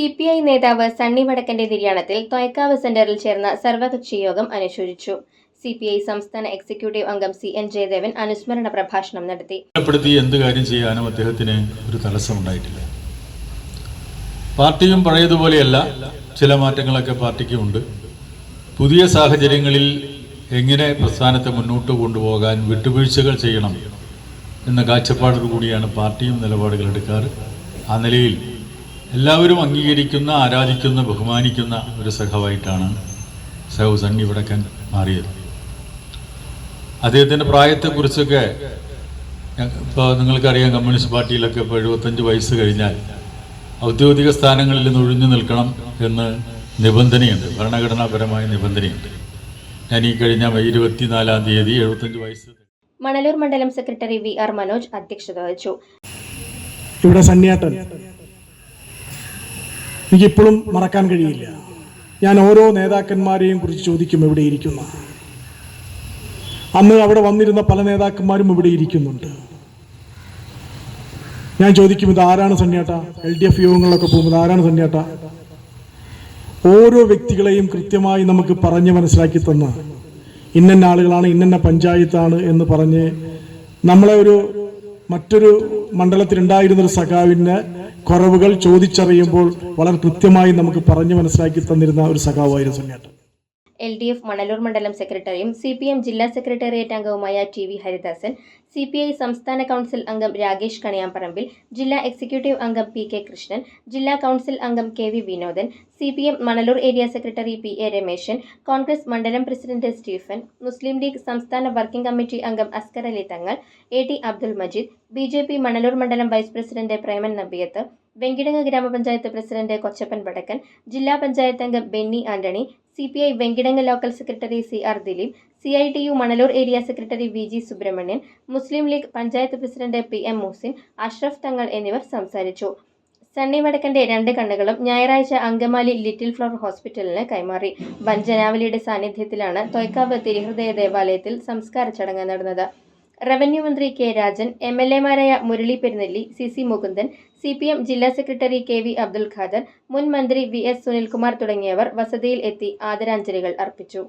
C P I നേതാവ് സണ്ണി വടക്കന്റെ നിര്യാണത്തിൽ തൊയക്കാവ് സെന്ററിൽ ചേർന്ന സർവകക്ഷി യോഗം അനുശോചിച്ചു. സി പി ഐ സംസ്ഥാന എക്സിക്യൂട്ടീവ് അംഗം സി എൻ ജയദേവൻ അനുസ്മരണ പ്രഭാഷണം നടത്തി. എന്ത് കാര്യം ചെയ്യാനും അദ്ദേഹത്തിന് ഒരു തടസ്സമുണ്ടായിട്ടില്ല പാർട്ടിയും പഴയതുപോലെയല്ല ചില മാറ്റങ്ങളൊക്കെ പാർട്ടിക്കുമുണ്ട് പുതിയ സാഹചര്യങ്ങളിൽ എങ്ങനെ പ്രസ്ഥാനത്തെ മുന്നോട്ട് കൊണ്ടുപോകാൻ വിട്ടുവീഴ്ചകൾ ചെയ്യണം എന്ന കാഴ്ചപ്പാടോടുകൂടിയാണ് പാർട്ടിയും നിലപാടുകൾ എടുക്കാറ്. ആ നിലയിൽ എല്ലാവരും അംഗീകരിക്കുന്ന ആരാധിക്കുന്ന ബഹുമാനിക്കുന്ന ഒരു സഹവായിട്ടാണ് സഹു സണ്ണി വടക്കൻ മാറിയത്. അദ്ദേഹത്തിന്റെ പ്രായത്തെക്കുറിച്ചൊക്കെ ഇപ്പോൾ നിങ്ങൾക്കറിയാം കമ്മ്യൂണിസ്റ്റ് പാർട്ടിയിലൊക്കെ ഇപ്പോൾ എഴുപത്തഞ്ച് വയസ്സ് കഴിഞ്ഞാൽ ഔദ്യോഗിക സ്ഥാനങ്ങളിൽ നിന്ന് ഒഴിഞ്ഞു നിൽക്കണം എന്ന് നിബന്ധനയുണ്ട് ഭരണഘടനാപരമായ നിബന്ധനയുണ്ട്. ഞാൻ ഈ കഴിഞ്ഞ മെയ് ഇരുപത്തിനാലാം തീയതി എഴുപത്തഞ്ച് വയസ്സ് മണലൂർ മണ്ഡലം സെക്രട്ടറി വി ആർ മനോജ് അധ്യക്ഷത വഹിച്ചു. ഇവിടെ സന്യാട്ടൻ എനിക്കിപ്പോഴും മറക്കാൻ കഴിയില്ല. ഞാൻ ഓരോ നേതാക്കന്മാരെയും കുറിച്ച് ചോദിക്കും എവിടെ ഇരിക്കുന്ന. അന്ന് അവിടെ വന്നിരുന്ന പല നേതാക്കന്മാരും ഇവിടെ ഇരിക്കുന്നുണ്ട്. ഞാൻ ചോദിക്കും ഇത് ആരാണ് സന്യാട്ട? എൽ ഡി എഫ് യോഗങ്ങളിലൊക്കെ പോകുമ്പോൾ ആരാണ് സന്യാട്ട? ഓരോ വ്യക്തികളെയും കൃത്യമായി നമുക്ക് പറഞ്ഞ് മനസ്സിലാക്കി തന്ന ഇന്നന്ന ആളുകളാണ് ഇന്നന്ന പഞ്ചായത്താണ് എന്ന് പറഞ്ഞ് നമ്മളെ ഒരു മറ്റൊരു മണ്ഡലത്തിലുണ്ടായിരുന്നൊരു സഖാവിന്റെ കുറവുകൾ ചോദിച്ചറിയുമ്പോൾ വളരെ കൃത്യമായി നമുക്ക് പറഞ്ഞു മനസ്സിലാക്കി തന്നിരുന്ന ഒരു സഖാവായിരുന്നു Sunyattan L D F Manalur മണ്ഡലം സെക്രട്ടറിയും സി പി എം ജില്ലാ സെക്രട്ടേറിയറ്റ് അംഗവുമായ T V Haridasan C P I സംസ്ഥാന കൗൺസിൽ അംഗം രാകേഷ് കണിയാമ്പറമ്പിൽ ജില്ലാ എക്സിക്യൂട്ടീവ് അംഗം പി കെ കൃഷ്ണൻ ജില്ലാ കൗൺസിൽ അംഗം K V Vinodan C P M Manalur area secretary P A Rameshan Congress മണ്ഡലം പ്രസിഡന്റ് സ്റ്റീഫൻ മുസ്ലിം ലീഗ് സംസ്ഥാന വർക്കിംഗ് കമ്മിറ്റി അംഗം Askar Ali Thangal A T Abdul Majeed B J P Manalur മണ്ഡലം vice president Preman Nabiyath Venkitangu ഗ്രാമപഞ്ചായത്ത് president Kochappan Vadakkan ജില്ലാ പഞ്ചായത്ത് അംഗം Benny Antony C P I Venkitangu local secretary C R Dileep C I T U Manalur area secretary V G Subramanian Muslim League panchayat president P M Muhasin Ashraf Thangal എന്നിവർ സംസാരിച്ചു. സണ്ണി വടക്കന്റെ രണ്ട് കണ്ണുകളും ഞായറാഴ്ച Angamaly little flower ഹോസ്പിറ്റലിന് കൈമാറി. വൻ ബഞ്ചനാവലിയുടെ സാന്നിധ്യത്തിലാണ് തൊയ്ക്കാവ് തിരുഹൃദയ ദേവാലയത്തിൽ സംസ്കാര ചടങ്ങ് നടന്നത്. റവന്യൂ മന്ത്രി K Rajan M L എമാരായ Murali Perunnelli C C Mukundan C P M ജില്ലാ secretary K V Abdul Khader മുൻ മന്ത്രി വി എസ് സുനിൽകുമാർ തുടങ്ങിയവർ വസതിയിൽ എത്തി ആദരാഞ്ജലികൾ അർപ്പിച്ചു.